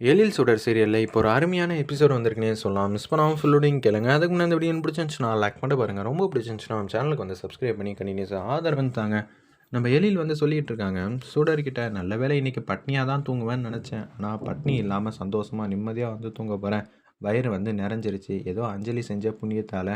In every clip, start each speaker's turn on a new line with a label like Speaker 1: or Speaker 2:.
Speaker 1: எழில் சுடர் சீரியலில் இப்போ ஒரு அருமையான எபிசோட் வந்திருக்குனே சொல்லலாம். மிஸ் பண்ணாமல் ஃபுல்லோடையும் கேளுங்க. அதுக்கு முன்னாடி இந்த வீடியோ பிடிச்சிருந்துச்சுன்னா லைக் பண்ண பாருங்கள் ரொம்ப பிடிச்சிருந்துச்சுன்னா நம்ம சேனலுக்கு வந்து சப்ஸ்கிரைப் பண்ணி கண்டினியூஸாக ஆதரவு தாங்க. நம்ம எழில் வந்து சொல்லிகிட்டு இருக்காங்க. சுடர்கிட்ட நல்ல வேலை இன்றைக்கி பட்னியாக தான் தூங்குவேன்னு நினச்சேன். ஆனால் பட்னி இல்லாமல் சந்தோஷமாக நிம்மதியாக வந்து தூங்க போகிறேன் வயிறு வந்து நிறைஞ்சிருச்சு. ஏதோ அஞ்சலி செஞ்ச புண்ணியத்தால்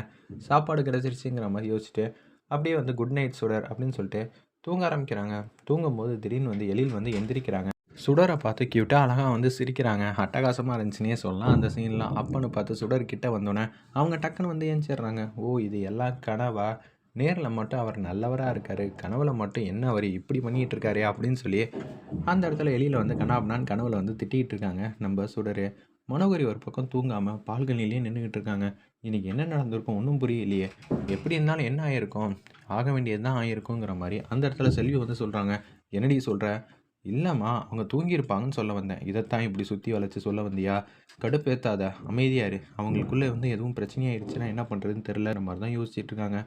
Speaker 1: சாப்பாடு கிடச்சிருச்சுங்கிற மாதிரி யோசிச்சுட்டு அப்படியே வந்து குட் நைட் சுடர் அப்படின்னு சொல்லிட்டு தூங்க ஆரம்பிக்கிறாங்க. தூங்கும்போது திடீர்னு வந்து எழில் வந்து எந்திரிக்கிறாங்க. சுடரை பார்த்து க்யூட்டாக அழகாக வந்து சிரிக்கிறாங்க. அட்டகாசமாக இருந்துச்சுன்னே சொல்லலாம். அந்த சீன்லாம் அப்பன்னு பார்த்து சுடர் கிட்டே வந்தோடனே அவங்க டக்குன்னு வந்து ஏஞ்சிடுறாங்க ஓ இது எல்லாம் கனவா? நேரில் மட்டும் அவர் நல்லவராக இருக்கார். கனவுல மட்டும் என்ன அவர் இப்படி பண்ணிகிட்டு இருக்காரு அப்படின்னு சொல்லி அந்த இடத்துல எலியில் வந்து கனாப்னான்னு கனவுல வந்து திட்டிகிட்டு இருக்காங்க நம்ம சுடர். மனோகரி ஒரு பக்கம் தூங்காமல் பால்கனிலேயே நின்றுக்கிட்டு இருக்காங்க இன்றைக்கி என்ன நடந்திருக்கும்? ஒன்றும் புரியலையே. எப்படி இருந்தாலும் என்ன ஆகிருக்கும் ஆக வேண்டியது தான் ஆகிருக்குங்கிற மாதிரி அந்த இடத்துல செல்வி வந்து சொல்கிறாங்க என்னடி சொல்கிற இல்லைம்மா அவங்க தூங்கியிருப்பாங்கன்னு சொல்ல வந்தேன். இதைத்தான் இப்படி சுற்றி வளைச்சி சொல்ல வந்தியா? கடுப்பேற்றாத அமைதியாரு அவங்களுக்குள்ளே வந்து எதுவும் பிரச்சனையாயிருச்சுன்னா என்ன பண்ணுறதுன்னு தெரிலற மாதிரி தான் யோசிச்சுட்டு இருக்காங்க.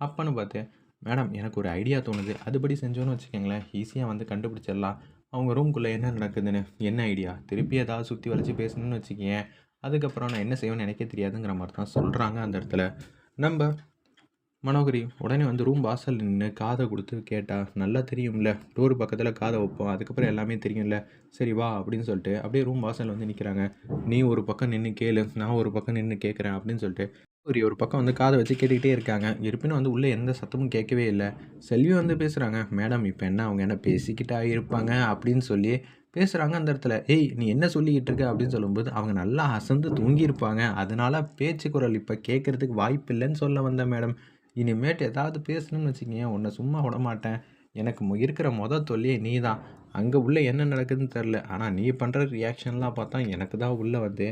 Speaker 1: அப்பன்னு பார்த்தேன் மேடம் எனக்கு ஒரு ஐடியா தோணுது. அதுபடி செஞ்சோன்னு வச்சுக்கோங்களேன் ஈஸியாக வந்து கண்டுபிடிச்சிடலாம். அவங்க ரூம்குள்ளே என்ன நடக்குதுன்னு என்ன ஐடியா? திருப்பி ஏதாவது சுற்றி வளைச்சி பேசணும்னு வச்சுக்கேன் அதுக்கப்புறம் நான் என்ன செய்வேன்னு நினைக்க தெரியாதுங்கிற மாதிரி தான் சொல்கிறாங்க அந்த இடத்துல. நம்ம மனோகரி உடனே வந்து ரூம் வாசல் நின்று காதை கொடுத்து கேட்டா நல்லா தெரியும்ல டோர் பக்கத்தில் காதை வைப்போம் அதுக்கப்புறம் எல்லாமே தெரியும்ல சரி வா அப்படின்னு சொல்லிட்டு அப்படியே ரூம் வாசல் வந்து நிற்கிறாங்க நீ ஒரு பக்கம் நின்று கேளு நான் ஒரு பக்கம் நின்று கேட்குறேன் அப்படின்னு சொல்லிட்டு ஒரு ஒரு பக்கம் வந்து காதை வச்சு கேட்டுக்கிட்டே இருக்காங்க. இருப்பினும் வந்து உள்ளே எந்த சத்தமும் கேட்கவே இல்லை. செல்வி வந்து பேசுகிறாங்க மேடம் இப்போ என்ன அவங்க என்ன பேசிக்கிட்டா இருப்பாங்க? அப்படின்னு சொல்லி பேசுகிறாங்க அந்த இடத்துல. ஏய் நீ என்ன சொல்லிக்கிட்டு இருக்க? அப்படின்னு சொல்லும்போது அவங்க நல்லா அசந்து தூங்கியிருப்பாங்க. அதனால பேச்சு குரல் இப்போ கேட்குறதுக்கு வாய்ப்பு இல்லைன்னு சொல்ல வந்தேன் மேடம். இனிமேட்டு ஏதாவது பேசணும்னு வச்சுக்கோங்க உன்னை சும்மா விட மாட்டேன். எனக்கு இருக்கிற மொதல் தொல்லையே நீ தான் அங்கே உள்ளே என்ன நடக்குதுன்னு தெரில ஆனால் நீ பண்ணுற ரியாக்ஷன்லாம் பார்த்தா எனக்கு தான் உள்ளே வந்து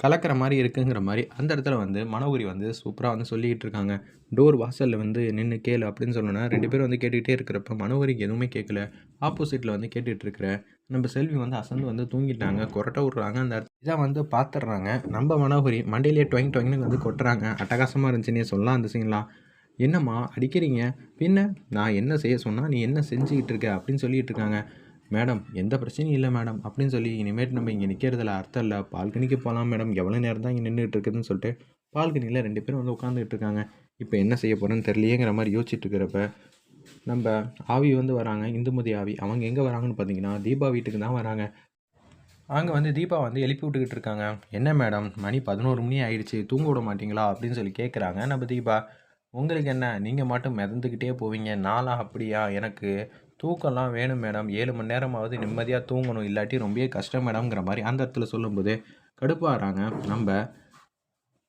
Speaker 1: கலக்கிற மாதிரி இருக்குங்கிற மாதிரி அந்த இடத்துல வந்து மனோகுரி வந்து சூப்பராக வந்து சொல்லிக்கிட்டு இருக்காங்க. டோர் வாசலில் வந்து நின்று கேளு அப்படின்னு சொன்னோன்னா ரெண்டு பேரும் வந்து கேட்டுக்கிட்டே இருக்கிறப்ப மனோகுரிக்கு எதுவுமே கேட்கல ஆப்போசிட்டில் வந்து கேட்டுட்டு இருக்கிற நம்ம செல்வி வந்து அசந்து வந்து தூங்கிட்டாங்க. கொரட்டை விட்றாங்க. அந்த இதை வந்து பார்த்துடுறாங்க நம்ம மனோகுரி மண்டையிலே டொயிங் டொயிங்னு வந்து கொட்டுறாங்க. அட்டகாசமாக இருந்துச்சுன்னே சொல்லலாம் அந்த சீன்லாம் என்னம்மா அடிக்கிறீங்க? பின்ன நான் என்ன செய்ய சொன்னால் நீ என்ன செஞ்சுக்கிட்டு இருக்க அப்படின்னு சொல்லிட்டு இருக்காங்க. மேடம் எந்த பிரச்சனையும் இல்லை மேடம் அப்படின்னு சொல்லி இனிமேட்டு நம்ம இங்கே நிற்கிறதுல அர்த்தம் இல்லை. பால்கனிக்கு போகலாம் மேடம். எவ்வளோ நேரம் தான் இங்கே நின்றுட்டு இருக்குதுன்னு சொல்லிட்டு பால்கனியில் ரெண்டு பேரும் வந்து உட்காந்துட்டு இருக்காங்க. இப்போ என்ன செய்ய போகிறேன்னு தெரியலையேங்கிற மாதிரி யோசிச்சுட்டு இருக்கிறப்ப நம்ம ஆவி வந்து வராங்க. இந்துமதி ஆவி. அவங்க எங்கே வராங்கன்னு பார்த்தீங்கன்னா தீபா வீட்டுக்கு தான் வராங்க. அங்கே வந்து தீபா வந்து எழுப்பி விட்டுக்கிட்டு இருக்காங்க. என்ன மேடம்? மணி பதினோரு மணி ஆயிடுச்சு. தூங்க விட மாட்டீங்களா அப்படின்னு சொல்லி கேட்குறாங்க நம்ம தீபா. உங்களுக்கு என்ன? நீங்கள் மட்டும் மிதந்துக்கிட்டே போவீங்க. நாளாக அப்படியா? எனக்கு தூக்கம்லாம் வேணும் மேடம். ஏழு மணி நேரமாவது நிம்மதியாக தூங்கணும். இல்லாட்டி ரொம்பவே கஷ்டம் மேடம்ங்கிற மாதிரி அந்த இடத்துல சொல்லும்போது கடுப்பாகிறாங்க நம்ம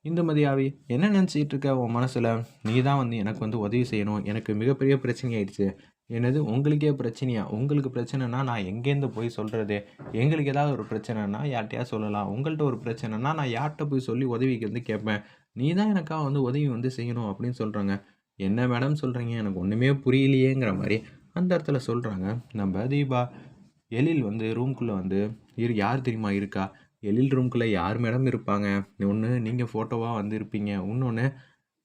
Speaker 1: இந்துமதியாவி என்ன நினச்சிட்டு இருக்க உன் மனசில்? நீ தான் வந்து எனக்கு வந்து உதவி செய்யணும். எனக்கு மிகப்பெரிய பிரச்சனை ஆயிடுச்சு. என்னது உங்களுக்கே பிரச்சனையா? உங்களுக்கு பிரச்சனைனா நான் எங்கேருந்து போய் சொல்கிறது எங்களுக்கு ஏதாவது ஒரு பிரச்சனைனா யார்கிட்டயா சொல்லலாம். உங்கள்கிட்ட ஒரு பிரச்சனைனா நான் யார்கிட்ட போய் சொல்லி உதவிக்கு வந்து கேட்பேன். நீ தான் எனக்காக வந்து உதவி வந்து செய்யணும் அப்படின்னு சொல்கிறாங்க என்ன மேடம் சொல்கிறீங்க எனக்கு ஒன்றுமே புரியலையேங்கிற மாதிரி அந்த இடத்துல சொல்கிறாங்க நம்ம தீபா எழில் வந்து ரூம்குள்ளே வந்து இரு யார் தெரியுமா இருக்கா? எழில் ரூம்குள்ளே யார் மேடம் இருப்பாங்க? ஒன்று நீங்கள் ஃபோட்டோவாக வந்து இருப்பீங்க. இன்னொன்று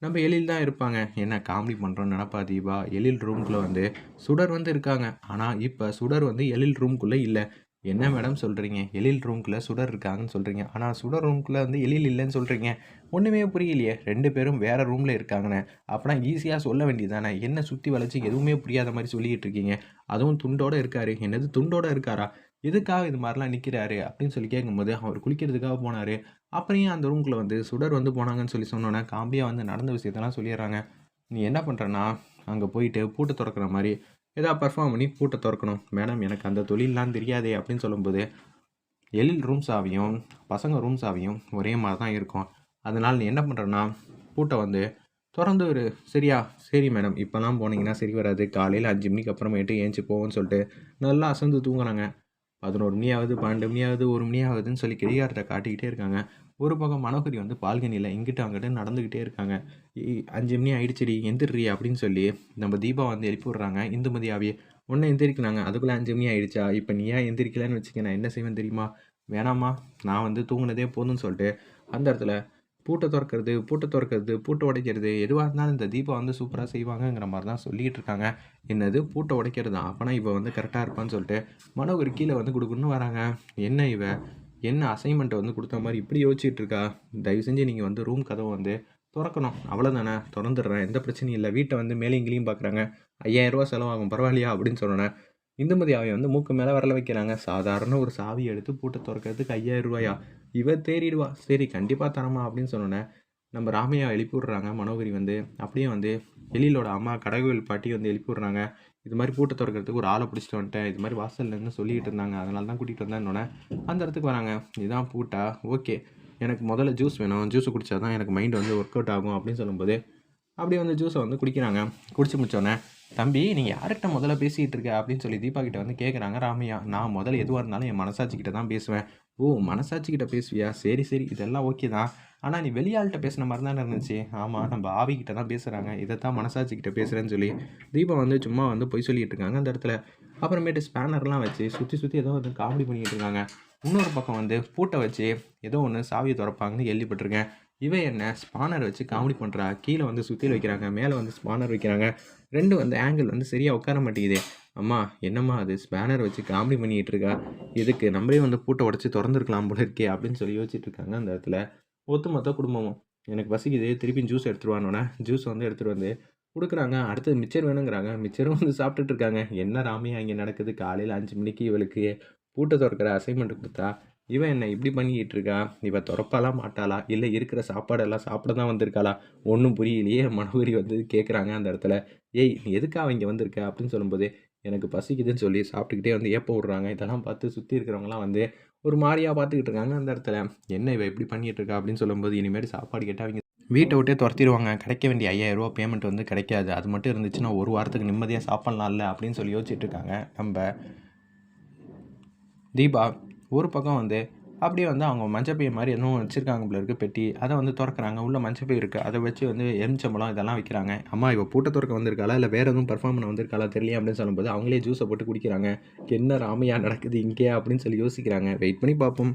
Speaker 1: நம்ம எழில் தான் இருப்பாங்க. என்ன காமெடி பண்ணுறோம் நினப்பா தீபா? எழில் ரூம்குள்ளே வந்து சுடர் வந்து இருக்காங்க. ஆனால் இப்போ சுடர் வந்து எழில் ரூம்குள்ளே இல்லை. என்ன மேடம் சொல்கிறீங்க எழில் ரூம்குள்ளே சுடர் இருக்காங்கன்னு சொல்கிறீங்க ஆனால் சுடர் ரூம்குள்ளே வந்து எழில் இல்லைன்னு சொல்கிறீங்க ஒன்றுமே புரியலையே. ரெண்டு பேரும் வேறு ரூமில் இருக்காங்கண்ணே அப்படின்னா ஈஸியாக சொல்ல வேண்டியதானே என்ன சுற்றி வளைச்சி எதுவுமே புரியாத மாதிரி சொல்லிக்கிட்டு இருக்கீங்க. அதுவும் துண்டோடு இருக்காரு. என்னது துண்டோடு இருக்காரா? எதுக்காக இது மாதிரிலாம் நிற்கிறாரு அப்படின்னு சொல்லி கேட்கும்போது அவர் குளிக்கிறதுக்காக போனார். அப்புறம் ஏன் அந்த ரூம்குள்ளே வந்து சுடர் வந்து போனாங்கன்னு சொல்லி சொன்னோன்னே காம்பியாக வந்து நடந்த விஷயத்தெல்லாம் சொல்லிடுறாங்க. நீ என்ன பண்ணுறன்னா அங்கே போயிட்டு பூட்டை திறக்கிற மாதிரி ஏதாவது பர்ஃபார்ம் பண்ணி பூட்டை திறக்கணும். மேடம் எனக்கு அந்த தொழிலெலாம் தெரியாதே அப்படின்னு சொல்லும்போது எழில் ரூம் சாவியும் பசங்க ரூம் சாவியும் ஒரே மாதிரி தான் இருக்கும். அதனால் நீ என்ன பண்ணுறேன்னா பூட்டை வந்து திறந்து ஒரு சரியா? சரி மேடம். இப்போலாம் போனீங்கன்னா சரி வராது. காலையில் அஞ்சு மணிக்கு அப்புறமேட்டு ஏஞ்சி போவோம்னு சொல்லிட்டு நல்லா அசந்து தூங்குறாங்க. பதினோரு மணி ஆகுது பன்னெண்டு மணி ஆகுது ஒரு மணி ஆகுதுன்னு சொல்லி கடிகாரத்தை காட்டிக்கிட்டே இருக்காங்க. ஒரு பக்கம் மனோகரி வந்து பால்கனியில் இங்கிட்டு அங்கிட்ட நடந்துக்கிட்டே இருக்காங்க. அஞ்சு மணி ஆயிடுச்சுடி எந்திரி அப்படின்னு சொல்லி நம்ம தீபா வந்து எழுப்பி விட்றாங்க. இந்துமதி ஆவியே ஒன்று எந்திரிக்கிறாங்க அதுக்குள்ளே அஞ்சு மணி ஆயிடுச்சா? இப்போ நீ ஏன் எந்திரிக்கலன்னு வச்சுக்க நான் என்ன செய்வேன் தெரியுமா? வேணாம்மா நான் வந்து தூங்கினதே போதும்னு சொல்லிட்டு அந்த இடத்துல பூட்டை திறக்கிறது பூட்டை திறக்கிறது பூட்டை உடைக்கிறது எதுவாக இருந்தாலும் இந்த தீபா வந்து சூப்பராக செய்வாங்கங்கிற மாதிரி தான் சொல்லிகிட்டு இருக்காங்க. என்னது? பூட்டை உடைக்கிறது? தான் அப்போனா இவ வந்து கரெக்டாக இருப்பான்னு சொல்லிட்டு மனோகர் கீழே வந்து கொடுக்குன்னு வராங்க. என்ன இவ? என்ன அசைன்மெண்ட்டை வந்து கொடுத்த மாதிரி இப்படி யோசிச்சுட்டு இருக்கா? தயவு செஞ்சு நீங்கள் வந்து ரூம் கதவை வந்து திறக்கணும். அவ்வளோதானே திறந்துடுறேன். எந்த பிரச்சனையும் இல்லை. வீட்டை வந்து மேலேயும் கீழேயும் பார்க்குறாங்க ஐயாயிரரூவா செலவாகும். பரவாயில்லையா? அப்படின்னு சொன்னேன் இந்துமதி அவை வந்து மூக்கு மேலே வரல வைக்கிறாங்க. சாதாரண ஒரு சாவி எடுத்து பூட்டை திறக்கிறதுக்கு ஐயாயிரம் ரூபாயா? இவ தேறிடுவா. சரி கண்டிப்பாக தரமா அப்படின்னு சொன்னோன்னே நம்ம ராமையா எழுப்பி விட்றாங்க மனோகரி வந்து அப்படியே வந்து எழிலோட அம்மா கடகுவில் பாட்டி வந்து எழுப்பி விட்றாங்க இது மாதிரி பூட்டை திறக்கிறதுக்கு ஒரு ஆளை பிடிச்சிட்டு வந்துட்டேன். இது மாதிரி வாசல்லேருந்து சொல்லிகிட்டு சொல்லிட்டு இருந்தாங்க. அதனால தான் கூட்டிகிட்டு வந்தேன்னொன்னே அந்த இடத்துக்கு வராங்க. இதுதான் பூட்டா? ஓகே. எனக்கு முதல்ல ஜூஸ் வேணும். ஜூஸ் குடித்தா தான் எனக்கு மைண்ட் வந்து ஒர்க் அவுட் ஆகும் அப்படின்னு சொல்லும்போது அப்படியே வந்து ஜூஸை வந்து குடிக்கிறாங்க. குடிச்சு முடிச்சோடனே தம்பி நீங்கள் யார்கிட்ட முதல்ல பேசிகிட்டு இருக்க அப்படின்னு சொல்லி தீபா கிட்ட வந்து கேட்குறாங்க ராமையா நான் முதல்ல எதுவாக இருந்தாலும் என் மனசாட்சி கிட்ட தான் பேசுவேன். ஓ மனசாட்சி கிட்ட பேசுவியா? சரி சரி இதெல்லாம் ஓகே தான். ஆனால் நீ வெளியாள்கிட்ட பேசின மாதிரி தானே இருந்துச்சு. ஆமாம் நம்ம ஆவி தான் பேசுகிறாங்க இதை தான் மனசாட்சிக்கிட்ட பேசுகிறேன்னு சொல்லி தீபா வந்து சும்மா வந்து பொய் சொல்லிகிட்டு இருக்காங்க அந்த இடத்துல. அப்புறமேட்டு ஸ்பேனர்லாம் வச்சு சுற்றி சுற்றி ஏதோ வந்து காமெடி பண்ணிக்கிட்டு இருக்காங்க. இன்னொரு பக்கம் வந்து பூட்டை வச்சு ஏதோ ஒன்று சாவியை திறப்பாங்கன்னு கேள்விப்பட்டிருக்கேன். இவ என்ன ஸ்பானர் வச்சு காமெடி பண்ணுறா கீழே வந்து சுற்றியில் வைக்கிறாங்க மேலே வந்து ஸ்பானர் வைக்கிறாங்க. ரெண்டு வந்து ஆங்கிள் வந்து சரியாக உட்கார மாட்டேங்குது. அம்மா என்னம்மா அது? ஸ்பேனர் வச்சு காமெடி பண்ணிகிட்டு இருக்கா? இதுக்கு நம்மளே வந்து பூட்டை உடச்சி திறந்துருக்கலாம் போல இருக்கே அப்படின்னு சொல்லி யோசிச்சுட்டு இருக்காங்க அந்த இடத்துல. ஒட்டுமொத்த குடும்பமும் எனக்கு பசிக்குது திருப்பி ஜூஸ் எடுத்துருவானோன்னே ஜூஸ் வந்து எடுத்துகிட்டு வந்து கொடுக்குறாங்க. அடுத்தது மிச்சர் வேணுங்கிறாங்க. மிச்சரும் வந்து சாப்பிட்டுட்டு இருக்காங்க. என்ன ராமையா இங்கே நடக்குது? காலையில் அஞ்சு மணிக்கு இவளுக்கு பூட்டை திறக்கிற அசைன்மெண்ட் கொடுத்தா இவன் என்னை இப்படி பண்ணிக்கிட்டு இருக்கா இவ துறப்பாலாம் மாட்டாளா? இல்லை இருக்கிற சாப்பாடெல்லாம் சாப்பிட தான் வந்திருக்காளா? ஒன்றும் புரியலையே. மனோகரி வந்து கேட்குறாங்க அந்த இடத்துல. ஏய் நீ எதுக்காக இங்கே வந்திருக்க? அப்படின்னு சொல்லும்போது எனக்கு பசிக்குதுன்னு சொல்லி சாப்பிட்டுக்கிட்டே வந்து ஏப்ப விட்றாங்க. இதெல்லாம் பார்த்து சுற்றி இருக்கிறவங்களாம் வந்து ஒரு மாதிரியாக பார்த்துக்கிட்டு இருக்காங்க அந்த இடத்துல. என்ன இவ இப்படி பண்ணிகிட்டு இருக்கா? அப்படின்னு சொல்லும்போது இனிமேல் சாப்பாடு கேட்டால் அவங்க வீட்டை விட்டே துரத்திடுவாங்க. கிடைக்க வேண்டிய ஐயாயிரரூபா பேமெண்ட் வந்து கிடைக்காது. அது மட்டும் இருந்துச்சுன்னா ஒரு வாரத்துக்கு நிம்மதியாக சாப்பிட்லாம்ல அப்படின்னு சொல்லி யோசிச்சுட்டு இருக்காங்க நம்ம தீபா. ஒரு பக்கம் வந்து அப்படியே வந்து அவங்க மஞ்சப்பை மாதிரி எதுவும் வச்சுருக்காங்க போல இருக்குது பெட்டி. அதை வந்து திறக்கிறாங்க. உள்ளே மஞ்சப்பை இருக்குது அதை வச்சு வந்து எலுமிச்சம்பழம் இதெல்லாம் வைக்கிறாங்க. அம்மா இப்போ பூட்ட திறக்க வந்திருக்காளா? இல்லை வேறு எதுவும் பர்ஃபார்ம் பண்ண வந்திருக்காளா? தெரியல அப்படின்னு சொல்லும்போது அவங்களே ஜூஸை போட்டு குடிக்கிறாங்க. என்ன ராமையா நடக்குது இங்கே? அப்படின்னு சொல்லி யோசிக்கிறாங்க. வெயிட் பண்ணி பார்ப்போம்.